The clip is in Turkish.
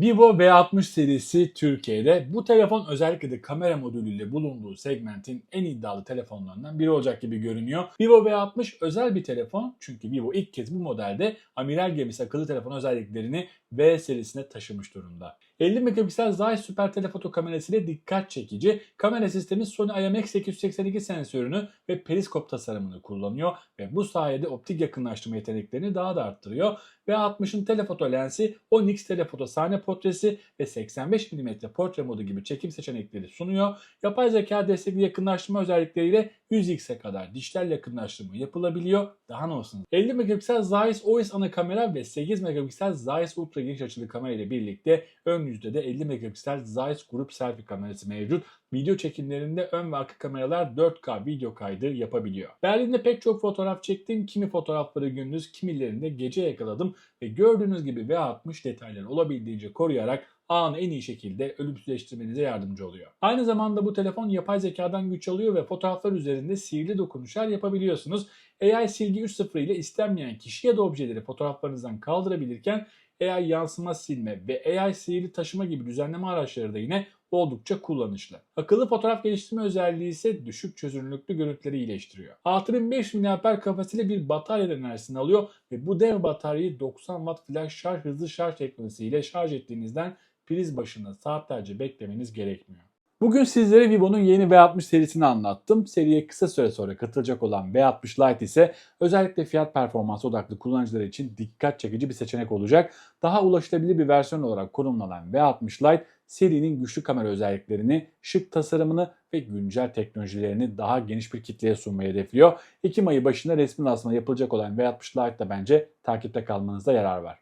Vivo V60 serisi Türkiye'de bu telefon özellikle de kamera modülüyle bulunduğu segmentin en iddialı telefonlarından biri olacak gibi görünüyor. Vivo V60 özel bir telefon çünkü Vivo ilk kez bu modelde amiral gemisi akıllı telefon özelliklerini V serisine taşımış durumda. 50 megapiksel Zeiss süper telefoto kamerasıyla dikkat çekici. Kamera sistemi Sony IMX882 sensörünü ve periskop tasarımını kullanıyor ve bu sayede optik yakınlaştırma yeteneklerini daha da arttırıyor. V60'ın telefoto lensi 10x telefoto sahne portresi ve 85 mm portre modu gibi çekim seçenekleri sunuyor. Yapay zeka destekli yakınlaştırma özellikleriyle 100x'e kadar dijital yakınlaştırma yapılabiliyor. Daha ne olsun. 50 megapiksel Zeiss OIS ana kamera ve 8 megapiksel Zeiss ultra geniş açılı kamera ile birlikte ön yüzde de 50 megapiksel Zeiss grup selfie kamerası mevcut. Video çekimlerinde ön ve arka kameralar 4K video kaydı yapabiliyor. Berlin'de pek çok fotoğraf çektim. Kimi fotoğrafları gündüz, kimilerini de gece yakaladım ve gördüğünüz gibi V60 detayları olabildiğince koruyarak anı en iyi şekilde ölümsüzleştirmenize yardımcı oluyor. Aynı zamanda bu telefon yapay zekadan güç alıyor ve fotoğraflar üzerinde sihirli dokunuşlar yapabiliyorsunuz. AI Silgi 3.0 ile istenmeyen kişi ya da objeleri fotoğraflarınızdan kaldırabilirken AI yansıma silme ve AI sihirli taşıma gibi düzenleme araçları da yine oldukça kullanışlı. Akıllı fotoğraf geliştirme özelliği ise düşük çözünürlüklü görüntüleri iyileştiriyor. 6500 mAh kapasiteli bir batarya enerjisini alıyor ve bu dev bataryayı 90 Watt flash şarj hızlı şarj teknolojisiyle şarj ettiğinizden priz başında saatlerce beklemeniz gerekmiyor. Bugün sizlere Vivo'nun yeni V60 serisini anlattım. Seriye kısa süre sonra katılacak olan V60 Lite ise özellikle fiyat performans odaklı kullanıcılar için dikkat çekici bir seçenek olacak. Daha ulaşılabilir bir versiyon olarak konumlanan V60 Lite serinin güçlü kamera özelliklerini, şık tasarımını ve güncel teknolojilerini daha geniş bir kitleye sunmayı hedefliyor. Ekim ayı başında resmi lansmanı yapılacak olan V60 Lite da bence takipte kalmanızda yarar var.